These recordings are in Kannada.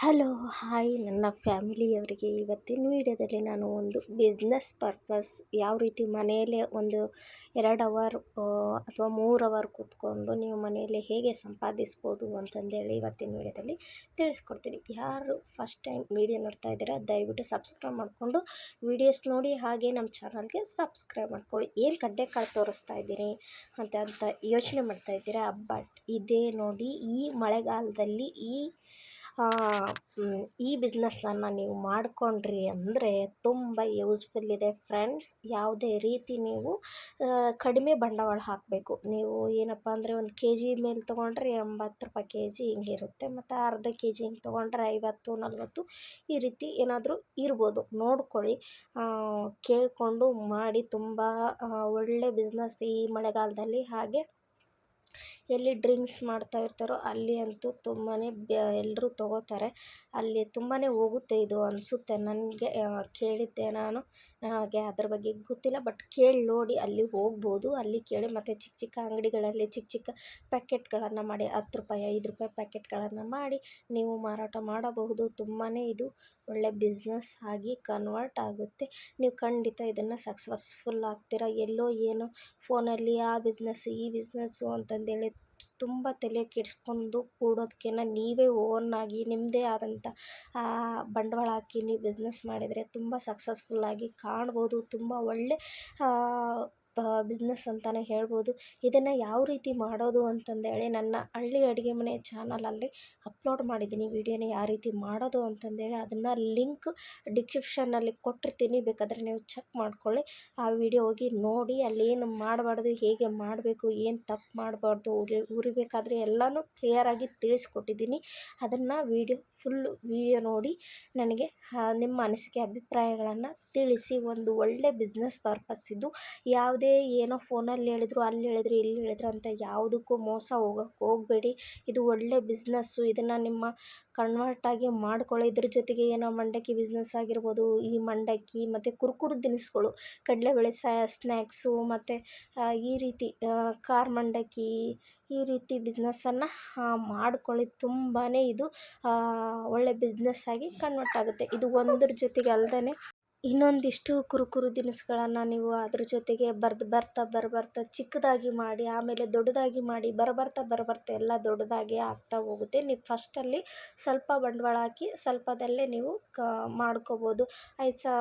ಹಲೋ, ಹಾಯ್ ನನ್ನ ಫ್ಯಾಮಿಲಿಯವರಿಗೆ. ಇವತ್ತಿನ ವೀಡಿಯೋದಲ್ಲಿ ನಾನು ಒಂದು ಬಿಸ್ನೆಸ್ ಪರ್ಪಸ್, ಯಾವ ರೀತಿ ಮನೆಯಲ್ಲೇ ಒಂದು ಎರಡು ಅವರ್ ಅಥವಾ ಮೂರು ಅವರ್ ಕೂತ್ಕೊಂಡು ನೀವು ಮನೆಯಲ್ಲೇ ಹೇಗೆ ಸಂಪಾದಿಸ್ಬೋದು ಅಂತಂದೇಳಿ ಇವತ್ತಿನ ವೀಡಿಯೋದಲ್ಲಿ ತಿಳಿಸ್ಕೊಡ್ತೀನಿ. ಯಾರು ಫಸ್ಟ್ ಟೈಮ್ ವೀಡಿಯೋ ನೋಡ್ತಾ ಇದ್ದೀರಾ, ದಯವಿಟ್ಟು ಸಬ್ಸ್ಕ್ರೈಬ್ ಮಾಡಿಕೊಂಡು ವೀಡಿಯೋಸ್ ನೋಡಿ, ಹಾಗೆ ನಮ್ಮ ಚಾನಲ್ಗೆ ಸಬ್ಸ್ಕ್ರೈಬ್ ಮಾಡ್ಕೊಳ್ಳಿ. ಏನು ಕಡ್ಲೆಕಾಳು ತೋರಿಸ್ತಾ ಇದ್ದೀನಿ ಅಂತ ಅಂತ ಯೋಚನೆ ಮಾಡ್ತಾ ಇದ್ದೀರಾ? ಬಟ್ ಇದೇ ನೋಡಿ, ಈ ಮಳೆಗಾಲದಲ್ಲಿ ಈ ಈ ಬಿಸ್ನೆಸ್ಸನ್ನು ನೀವು ಮಾಡಿಕೊಂಡ್ರಿ ಅಂದರೆ ತುಂಬ ಯೂಸ್ಫುಲ್ ಇದೆ ಫ್ರೆಂಡ್ಸ್. ಯಾವುದೇ ರೀತಿ ನೀವು ಕಡಿಮೆ ಬಂಡವಾಳ ಹಾಕಬೇಕು. ನೀವು ಏನಪ್ಪ ಅಂದರೆ ಒಂದು ಕೆ ಜಿ ಮೇಲೆ ತೊಗೊಂಡ್ರೆ ಎಂಬತ್ತು ರೂಪಾಯಿ ಕೆ ಜಿ ಹಿಂಗಿರುತ್ತೆ ಮತ್ತು ಅರ್ಧ ಕೆ ಜಿ ಹಿಂಗೆ ತೊಗೊಂಡ್ರೆ ಐವತ್ತು, ನಲ್ವತ್ತು ಈ ರೀತಿ ಏನಾದರೂ ಇರ್ಬೋದು. ನೋಡ್ಕೊಳ್ಳಿ. ಕೇಳಿಕೊಂಡು ಮಾಡಿ. ತುಂಬ ಒಳ್ಳೆ ಬಿಸ್ನೆಸ್ ಈ ಮಳೆಗಾಲದಲ್ಲಿ ಹಾಗೆ ಎಲ್ಲಿ ಡ್ರಿಂಕ್ಸ್ ಮಾಡ್ತಾ ಇರ್ತಾರೋ ಅಲ್ಲಿ ಅಂತೂ ತುಂಬಾ ಎಲ್ಲರೂ ತೊಗೋತಾರೆ. ಅಲ್ಲಿ ತುಂಬಾ ಹೋಗುತ್ತೆ ಇದು ಅನಿಸುತ್ತೆ ನನಗೆ ಕೇಳಿದ್ದೆ ನಾನು. ನನಗೆ ಅದ್ರ ಬಗ್ಗೆ ಗೊತ್ತಿಲ್ಲ ಬಟ್ ಕೇಳಿ ನೋಡಿ ಅಲ್ಲಿ ಹೋಗ್ಬೋದು. ಅಲ್ಲಿ ಕೇಳಿ ಮತ್ತು ಚಿಕ್ಕ ಚಿಕ್ಕ ಅಂಗಡಿಗಳಲ್ಲಿ ಚಿಕ್ಕ ಚಿಕ್ಕ ಪ್ಯಾಕೆಟ್ಗಳನ್ನು ಮಾಡಿ, ಹತ್ತು ರೂಪಾಯಿ, ಐದು ರೂಪಾಯಿ ಪ್ಯಾಕೆಟ್ಗಳನ್ನು ಮಾಡಿ ನೀವು ಮಾರಾಟ ಮಾಡಬಹುದು. ತುಂಬಾ ಇದು ಒಳ್ಳೆ ಬಿಸ್ನೆಸ್ ಆಗಿ ಕನ್ವರ್ಟ್ ಆಗುತ್ತೆ. ನೀವು ಖಂಡಿತ ಇದನ್ನು ಸಕ್ಸಸ್ಫುಲ್ ಆಗ್ತೀರ? ಎಲ್ಲೋ ಏನೋ ಫೋನಲ್ಲಿ ಆ ಬಿಸ್ನೆಸ್ಸು ಈ ಬಿಸ್ನೆಸ್ಸು ಅಂತಂದೇಳಿ ತುಂಬ ತಲೆ ಕೆಡಿಸ್ಕೊಂಡು ಕೂಡೋದ್ಕಿಂತ ನೀವೇ ಓನಾಗಿ ನಿಮ್ಮದೇ ಆದಂಥ ಬಂಡವಾಳ ಹಾಕಿ ನೀವು ಬಿಸ್ನೆಸ್ ಮಾಡಿದರೆ ತುಂಬ ಸಕ್ಸಸ್ಫುಲ್ಲಾಗಿ ಕಾಣ್ಬೋದು. ತುಂಬ ಒಳ್ಳೆ ಬಿಸ್ನೆಸ್ ಅಂತಲೇ ಹೇಳ್ಬೋದು. ಇದನ್ನು ಯಾವ ರೀತಿ ಮಾಡೋದು ಅಂತಂದೇಳಿ ನನ್ನ ಹಳ್ಳಿ ಅಡುಗೆ ಮನೆ ಚಾನಲಲ್ಲಿ ಅಪ್ಲೋಡ್ ಮಾಡಿದ್ದೀನಿ. ವೀಡಿಯೋನ ಯಾವ ರೀತಿ ಮಾಡೋದು ಅಂತಂದೇಳಿ ಅದನ್ನು ಲಿಂಕ್ ಡಿಸ್ಕ್ರಿಪ್ಷನ್ನಲ್ಲಿ ಕೊಟ್ಟಿರ್ತೀನಿ. ಬೇಕಾದರೆ ನೀವು ಚೆಕ್ ಮಾಡ್ಕೊಳ್ಳಿ. ಆ ವಿಡಿಯೋ ಹೋಗಿ ನೋಡಿ, ಅಲ್ಲಿ ಏನು ಮಾಡಬಾರ್ದು, ಹೇಗೆ ಮಾಡಬೇಕು, ಏನು ತಪ್ಪು ಮಾಡಬಾರ್ದು ಉರಿ ಉರಿಬೇಕಾದ್ರೆ ಎಲ್ಲನೂ ಕ್ಲಿಯರಾಗಿ ತಿಳಿಸ್ಕೊಟ್ಟಿದ್ದೀನಿ. ಅದನ್ನು ವೀಡಿಯೋ ಫುಲ್ಲು ವಿಡಿಯೋ ನೋಡಿ ನನಗೆ ನಿಮ್ಮ ಅನಿಸಿಕೆ ಅಭಿಪ್ರಾಯಗಳನ್ನು ತಿಳಿಸಿ ಒಂದು ಒಳ್ಳೆ ಬಿಸ್ನೆಸ್ ಪರ್ಪಸ್ ಇದು. ಯಾವುದೇ ಏನೋ ಫೋನಲ್ಲಿ ಹೇಳಿದ್ರು, ಅಲ್ಲಿ ಹೇಳಿದ್ರು, ಇಲ್ಲಿ ಹೇಳಿದ್ರು ಅಂತ ಯಾವುದಕ್ಕೂ ಮೋಸ ಹೋಗೋಕ್ಕೆ ಹೋಗಬೇಡಿ. ಇದು ಒಳ್ಳೆ ಬಿಸ್ನೆಸ್ಸು ಇದನ್ನು ನಿಮ್ಮ ಕನ್ವರ್ಟಾಗಿ ಮಾಡ್ಕೊಳ್ಳಿ ಇದ್ರ ಜೊತೆಗೆ ಏನೋ ಮಂಡಕ್ಕಿ ಬಿಸ್ನೆಸ್ ಆಗಿರ್ಬೋದು, ಈ ಮಂಡಕ್ಕಿ ಮತ್ತು ಕುರ್ಕುರು ತಿನಿಸುಗಳು, ಕಡಲೆಬೇಳೆ ಸ್ನ್ಯಾಕ್ಸು ಮತ್ತು ಈ ರೀತಿ ಖಾರ ಮಂಡಕ್ಕಿ ಈ ರೀತಿ ಬಿಸ್ನೆಸ್ಸನ್ನು ಮಾಡ್ಕೊಳ್ಳಿ. ತುಂಬಾ ಇದು ಒಳ್ಳೆ ಬಿಸ್ನೆಸ್ಸಾಗಿ ಕನ್ವರ್ಟ್ ಆಗುತ್ತೆ. ಇದು ಒಂದ್ರ ಜೊತೆಗೆ ಅಲ್ಲದೇ ಇನ್ನೊಂದಿಷ್ಟು ಕುರುಕುರು ತಿನಿಸುಗಳನ್ನು ನೀವು ಅದ್ರ ಜೊತೆಗೆ ಬರ್ದು ಬರ್ತಾ ಬರ್ಬರ್ತಾ ಚಿಕ್ಕದಾಗಿ ಮಾಡಿ, ಆಮೇಲೆ ದೊಡ್ಡದಾಗಿ ಮಾಡಿ, ಬರಬರ್ತಾ ಬರಬರ್ತಾ ಎಲ್ಲ ದೊಡ್ಡದಾಗಿ ಆಗ್ತಾ ಹೋಗುತ್ತೆ. ನೀವು ಫಸ್ಟಲ್ಲಿ ಸ್ವಲ್ಪ ಬಂಡವಾಳ ಹಾಕಿ, ಸ್ವಲ್ಪದಲ್ಲೇ ನೀವು ಕ ಮಾಡ್ಕೊಬೋದು. ಐದು ಸಾ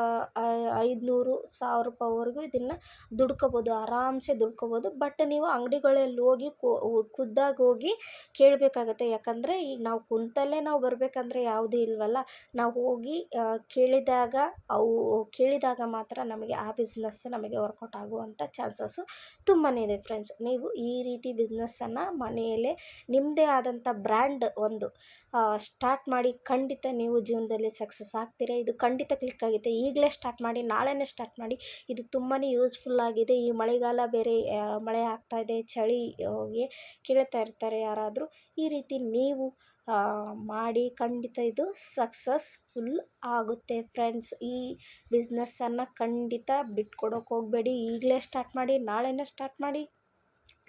ಐದುನೂರು ಸಾವಿರ ರೂಪಾಯಿವರೆಗೂ ಇದನ್ನು ದುಡ್ಕೋಬೋದು. ಆರಾಮ್ಸೆ ದುಡ್ಕೋಬೋದು. ಬಟ್ ನೀವು ಅಂಗಡಿಗಳಲ್ಲಿ ಹೋಗಿ ಖುದ್ದಾಗಿ ಹೋಗಿ ಕೇಳಬೇಕಾಗತ್ತೆ. ಯಾಕಂದರೆ ಈಗ ನಾವು ಕುಂತಲ್ಲೇ ನಾವು ಬರಬೇಕಂದ್ರೆ ಯಾವುದೂ ಇಲ್ವಲ್ಲ? ನಾವು ಹೋಗಿ ಕೇಳಿದಾಗ ಅವು ಕೇಳಿದಾಗ ಮಾತ್ರ ನಮಗೆ ಆ ಬಿಸ್ನೆಸ್ ನಮಗೆ ವರ್ಕೌಟ್ ಆಗುವಂಥ ಚಾನ್ಸಸ್ಸು ತುಂಬಾ ಇದೆ ಫ್ರೆಂಡ್ಸ್ ನೀವು ಈ ರೀತಿ ಬಿಸ್ನೆಸ್ಸನ್ನು ಮನೆಯಲ್ಲೇ ನಿಮ್ಮದೇ ಆದಂಥ ಬ್ರ್ಯಾಂಡ್ ಒಂದು ಸ್ಟಾರ್ಟ್ ಮಾಡಿ ಖಂಡಿತ ನೀವು ಜೀವನದಲ್ಲಿ ಸಕ್ಸಸ್ ಆಗ್ತೀರಾ? ಇದು ಖಂಡಿತ ಕ್ಲಿಕ್ ಆಗುತ್ತೆ. ಈಗಲೇ ಸ್ಟಾರ್ಟ್ ಮಾಡಿ, ನಾಳೆನೇ ಸ್ಟಾರ್ಟ್ ಮಾಡಿ, ಇದು ತುಂಬಾ ಯೂಸ್ಫುಲ್ ಆಗಿದೆ. ಈ ಮಳೆಗಾಲ ಬೇರೆ ಮಳೆ ಆಗ್ತಾಯಿದೆ ಹೋಗಿ ಕೇಳ್ತಾ ಇರ್ತಾರೆ ಯಾರಾದರೂ. ಈ ರೀತಿ ನೀವು ಮಾಡಿ ಖಂಡಿತ ಇದು ಸಕ್ಸಸ್ಫುಲ್ ಆಗುತ್ತೆ ಫ್ರೆಂಡ್ಸ್ ಈ ಬಿಸ್ನೆಸ್ಸನ್ನು ಖಂಡಿತ ಬಿಟ್ಕೊಡೋಕೆ ಹೋಗಬೇಡಿ. ಈಗಲೇ ಸ್ಟಾರ್ಟ್ ಮಾಡಿ, ನಾಳೆನೇ ಸ್ಟಾರ್ಟ್ ಮಾಡಿ.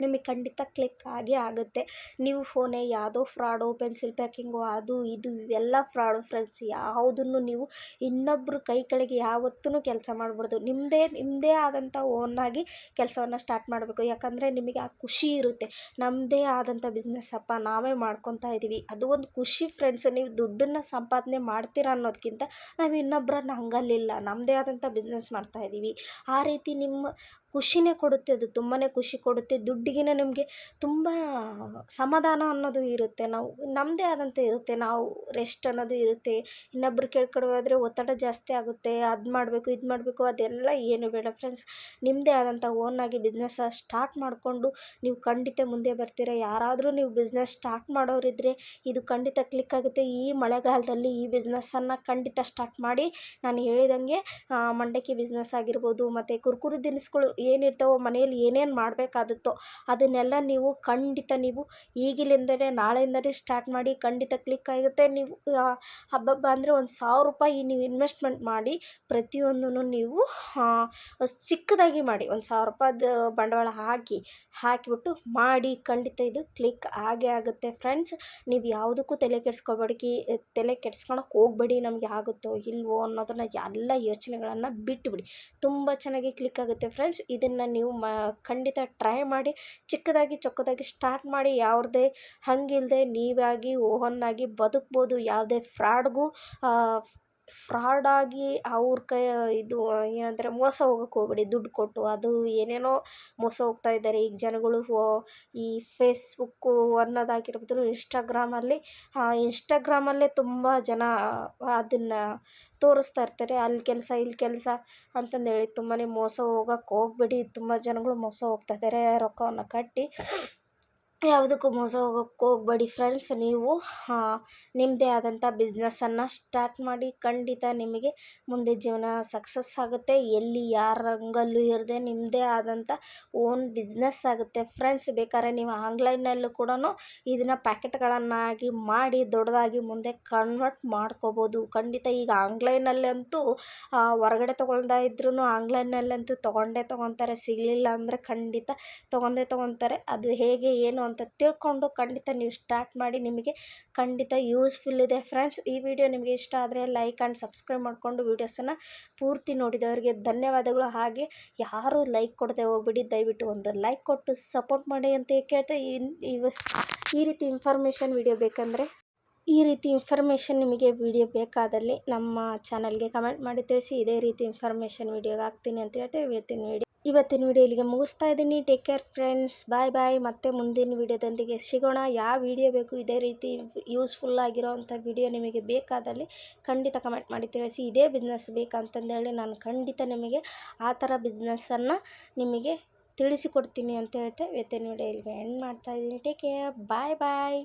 ನಿಮಗೆ ಖಂಡಿತ ಕ್ಲಿಕ್ ಆಗೇ ಆಗುತ್ತೆ. ನೀವು ಫೋನೇ ಯಾವುದೋ ಫ್ರಾಡು, ಪೆನ್ಸಿಲ್ ಪ್ಯಾಕಿಂಗು, ಅದು ಇದು, ಇವೆಲ್ಲ ಫ್ರಾಡು ಫ್ರೆಂಡ್ಸ್, ಯಾವುದನ್ನು ನೀವು ಇನ್ನೊಬ್ಬರು ಕೈ ಕೆಳಗೆ ಯಾವತ್ತೂ ಕೆಲಸ ಮಾಡಬಾರ್ದು. ನಿಮ್ಮದೇ ನಿಮ್ಮದೇ ಆದಂಥ ಓನಾಗಿ ಕೆಲಸವನ್ನು ಸ್ಟಾರ್ಟ್ ಮಾಡಬೇಕು. ಯಾಕಂದರೆ ನಿಮಗೆ ಆ ಖುಷಿ ಇರುತ್ತೆ. ನಮ್ಮದೇ ಆದಂಥ ಬಿಸ್ನೆಸ್ಸಪ್ಪ ನಾವೇ ಮಾಡ್ಕೊತಾ ಇದ್ದೀವಿ ಅದು ಒಂದು ಖುಷಿ ಫ್ರೆಂಡ್ಸ್, ನೀವು ದುಡ್ಡನ್ನು ಸಂಪಾದನೆ ಮಾಡ್ತೀರಾ ಅನ್ನೋದಕ್ಕಿಂತ ನಾವು ಇನ್ನೊಬ್ಬರನ್ನ ಹಂಗಲ್ಲಿಲ್ಲ. ನಮ್ಮದೇ ಆದಂಥ ಬಿಸ್ನೆಸ್ ಮಾಡ್ತಾಯಿದ್ದೀವಿ ಆ ರೀತಿ ನಿಮ್ಮ ಖುಷಿನೇ ಕೊಡುತ್ತೆ, ಅದು ತುಂಬಾ ಖುಷಿ ಕೊಡುತ್ತೆ. ದುಡ್ಡಿಗಿನ ನಿಮಗೆ ತುಂಬ ಸಮಾಧಾನ ಅನ್ನೋದು ಇರುತ್ತೆ. ನಾವು ನಮ್ಮದೇ ಆದಂಥ ಇರುತ್ತೆ. ನಾವು ರೆಸ್ಟ್ ಅನ್ನೋದು ಇರುತ್ತೆ. ಇನ್ನೊಬ್ರು ಕಡೆ ಹೋದರೆ ಒತ್ತಡ ಜಾಸ್ತಿ ಆಗುತ್ತೆ. ಅದು ಮಾಡಬೇಕು, ಇದು ಮಾಡಬೇಕು, ಅದೆಲ್ಲ ಏನು ಬೇಡ ಫ್ರೆಂಡ್ಸ್ ನಿಮ್ಮದೇ ಆದಂಥ ಓನಾಗಿ ಬಿಸ್ನೆಸ್ ಸ್ಟಾರ್ಟ್ ಮಾಡಿಕೊಂಡು ನೀವು ಖಂಡಿತ ಮುಂದೆ ಬರ್ತೀರ. ಯಾರಾದರೂ ನೀವು ಬಿಸ್ನೆಸ್ ಸ್ಟಾರ್ಟ್ ಮಾಡೋರಿದ್ದರೆ ಇದು ಖಂಡಿತ ಕ್ಲಿಕ್ ಆಗುತ್ತೆ. ಈ ಮಳೆಗಾಲದಲ್ಲಿ ಈ ಬಿಸ್ನೆಸ್ಸನ್ನು ಖಂಡಿತ ಸ್ಟಾರ್ಟ್ ಮಾಡಿ ನಾನು ಹೇಳಿದಂಗೆ ಮಂಡಕ್ಕಿ ಬಿಸ್ನೆಸ್ ಆಗಿರ್ಬೋದು, ಮತ್ತು ಕುರ್ಕುರು ತಿನಿಸುಗಳು ಏನಿರ್ತಾವೋ ಮನೆಯಲ್ಲಿ ಏನೇನು ಮಾಡಬೇಕಾಗುತ್ತೋ ಅದನ್ನೆಲ್ಲ ನೀವು ಖಂಡಿತ ನೀವು ಈಗಿಲಿಂದಲೇ ನಾಳೆಯಿಂದಲೇ ಸ್ಟಾರ್ಟ್ ಮಾಡಿ ಖಂಡಿತ ಕ್ಲಿಕ್ ಆಗುತ್ತೆ. ನೀವು ಹಬ್ಬಬ್ಬ ಅಂದರೆ ಒಂದು ಸಾವಿರ ರೂಪಾಯಿ ನೀವು ಇನ್ವೆಸ್ಟ್ಮೆಂಟ್ ಮಾಡಿ ಪ್ರತಿಯೊಂದನ್ನು ನೀವು ಚಿಕ್ಕದಾಗಿ ಮಾಡಿ ಒಂದು ಸಾವಿರ ರೂಪಾಯಿದು ಬಂಡವಾಳ ಹಾಕಿ, ಹಾಕಿಬಿಟ್ಟು ಮಾಡಿ ಖಂಡಿತ ಇದು ಕ್ಲಿಕ್ ಆಗೇ ಆಗುತ್ತೆ. ಫ್ರೆಂಡ್ಸ್ ನೀವು ಯಾವುದಕ್ಕೂ ತಲೆ ಕೆಡಿಸ್ಕೊಬೇಡಿ ತಲೆ ಕೆಡ್ಸ್ಕೊಳಕ್ಕೆ ಹೋಗ್ಬೇಡಿ ನಮಗೆ ಆಗುತ್ತೋ ಇಲ್ವೋ ಅನ್ನೋದನ್ನು ಎಲ್ಲ ಯೋಚನೆಗಳನ್ನು ಬಿಟ್ಟುಬಿಡಿ ತುಂಬ ಚೆನ್ನಾಗಿ ಕ್ಲಿಕ್ ಆಗುತ್ತೆ. ಫ್ರೆಂಡ್ಸ್ ಇದನ್ನು ನೀವು ಮ, ಖಂಡಿತ ಟ್ರೈ ಮಾಡಿ, ಚಿಕ್ಕದಾಗಿ ಚೊಕ್ಕದಾಗಿ ಸ್ಟಾರ್ಟ್ ಮಾಡಿ, ಯಾವುದೇ ಹಂಗಿಲ್ಲದೆ ನೀವಾಗಿ ಓಹನ್ನಾಗಿ ಬದುಕ್ಬೋದು, ಯಾವುದೇ ಫ್ರಾಡ್ಗೂ ಫ್ರಾಡಾಗಿ ಅವ್ರ ಕೈ, ಇದು, ಏನಂತಾರೆ, ಮೋಸ ಹೋಗಕ್ಕೆ ಹೋಗ್ಬೇಡಿ, ದುಡ್ಡು ಕೊಟ್ಟು. ಅದು ಏನೇನೋ ಮೋಸ ಹೋಗ್ತಾ ಇದ್ದಾರೆ. ಈಗ ಜನಗಳು ಈ ಫೇಸ್ಬುಕ್ಕು ಅನ್ನೋದಾಗಿರ್ಬೋದು ಇನ್ಸ್ಟಾಗ್ರಾಮಲ್ಲಿ ಇನ್ಸ್ಟಾಗ್ರಾಮಲ್ಲೇ ತುಂಬ ಜನ ಅದನ್ನು ತೋರಿಸ್ತಾ ಇರ್ತಾರೆ. ಅಲ್ಲಿ ಕೆಲಸ, ಇಲ್ಲಿ ಕೆಲಸ ಅಂತಂದೇಳಿ ತುಂಬಾ ಮೋಸ ಹೋಗಕ್ಕೆ ಹೋಗ್ಬೇಡಿ. ತುಂಬ ಜನಗಳು ಮೋಸ ಹೋಗ್ತಾ ಇದ್ದಾರೆ. ರೊಕ್ಕವನ್ನು ಕಟ್ಟಿ ಯಾವುದಕ್ಕೂ ಮೋಸ ಹೋಗೋಕ್ಕೆ ಹೋಗ್ಬೇಡಿ ಫ್ರೆಂಡ್ಸ್ ನೀವು ನಿಮ್ಮದೇ ಆದಂಥ ಬಿಸ್ನೆಸ್ಸನ್ನು ಸ್ಟಾರ್ಟ್ ಮಾಡಿ ಖಂಡಿತ ನಿಮಗೆ ಮುಂದೆ ಜೀವನ ಸಕ್ಸಸ್ ಆಗುತ್ತೆ. ಎಲ್ಲಿ ಯಾರ ರಂಗಲ್ಲೂ ಇರದೆ ನಿಮ್ಮದೇ ಆದಂಥ ಓನ್ ಬಿಸ್ನೆಸ್ ಆಗುತ್ತೆ. ಫ್ರೆಂಡ್ಸ್ ಬೇಕಾದ್ರೆ ನೀವು ಆನ್ಲೈನಲ್ಲೂ ಕೂಡ ಇದನ್ನು ಪ್ಯಾಕೆಟ್ಗಳನ್ನಾಗಿ ಮಾಡಿ ದೊಡ್ಡದಾಗಿ ಮುಂದೆ ಕನ್ವರ್ಟ್ ಮಾಡ್ಕೋಬೋದು. ಖಂಡಿತ ಈಗ ಆನ್ಲೈನಲ್ಲಂತೂ ಹೊರಗಡೆ ತೊಗೊಳ್ತಾ ಇದ್ರೂ ಆನ್ಲೈನಲ್ಲಂತೂ ತೊಗೊಂಡೇ ತೊಗೊತಾರೆ. ಸಿಗಲಿಲ್ಲ ಅಂದರೆ ಖಂಡಿತ ತೊಗೊಂಡೇ ತೊಗೊತಾರೆ. ಅದು ಹೇಗೆ, ಏನು ಅಂತ ತಿಳ್ಕೊಂಡು ಖಂಡಿತ ನೀವು ಸ್ಟಾರ್ಟ್ ಮಾಡಿ ನಿಮಗೆ ಖಂಡಿತ ಯೂಸ್ಫುಲ್ ಇದೆ. ಫ್ರೆಂಡ್ಸ್ ಈ ವಿಡಿಯೋ ನಿಮಗೆ ಇಷ್ಟ ಆದರೆ ಲೈಕ್ ಆ್ಯಂಡ್ ಸಬ್ಸ್ಕ್ರೈಬ್ ಮಾಡಿಕೊಂಡು ವೀಡಿಯೋಸನ್ನು ಪೂರ್ತಿ ನೋಡಿದವರಿಗೆ ಧನ್ಯವಾದಗಳು. ಹಾಗೆ ಯಾರೂ ಲೈಕ್ ಕೊಡದೆ ಹೋಗ್ಬಿಡಿ. ದಯವಿಟ್ಟು ಒಂದು ಲೈಕ್ ಕೊಟ್ಟು ಸಪೋರ್ಟ್ ಮಾಡಿ ಅಂತ ಕೇಳ್ತಾ ಈ ರೀತಿ ಇನ್ಫಾರ್ಮೇಷನ್ ವಿಡಿಯೋ ಬೇಕಂದರೆ, ಈ ರೀತಿ ಇನ್ಫಾರ್ಮೇಷನ್ ನಿಮಗೆ ವಿಡಿಯೋ ಬೇಕಾದಲ್ಲಿ ನಮ್ಮ ಚಾನಲ್ಗೆ ಕಮೆಂಟ್ ಮಾಡಿ ತಿಳಿಸಿ. ಇದೇ ರೀತಿ ಇನ್ಫಾರ್ಮೇಷನ್ ವಿಡಿಯೋಗೆ ಹಾಕ್ತೀನಿ ಅಂತ ಹೇಳ್ತೇವೆ ಇವತ್ತಿನ ವಿಡಿಯೋ ಇವತ್ತಿನ ವಿಡಿಯೋ ಇಲ್ಲಿಗೆ ಮುಗಿಸ್ತಾ ಇದ್ದೀನಿ. Take care friends bye bye ಮತ್ತೆ ಮುಂದಿನ ವಿಡಿಯೋದೊಂದಿಗೆ ಸಿಗೋಣ. ಯಾವ ವಿಡಿಯೋ ಬೇಕು ಇದೇ ರೀತಿ ಯೂಸ್ಫುಲ್ ಆಗಿರೋವಂಥ ವಿಡಿಯೋ ನಿಮಗೆ ಬೇಕಾದಲ್ಲಿ ಖಂಡಿತ ಕಮೆಂಟ್ ಮಾಡಿ ತಿಳಿಸಿ. ಇದೇ ಬಿಸ್ನೆಸ್ ಬೇಕಂತಂದೇಳಿ ನಾನು ಖಂಡಿತ ನಿಮಗೆ ಆ ಥರ ಬಿಸ್ನೆಸ್ಸನ್ನು ನಿಮಗೆ ತಿಳಿಸಿಕೊಡ್ತೀನಿ ಅಂತ ಹೇಳ್ತೆ ಇವತ್ತಿನ ವಿಡಿಯೋ ಇಲ್ಲಿಗೆ ಎಂಡ್ ಮಾಡ್ತಾ ಇದ್ದೀನಿ. ಟೇಕ್ ಕೇರ್ ಬಾಯ್ ಬಾಯ್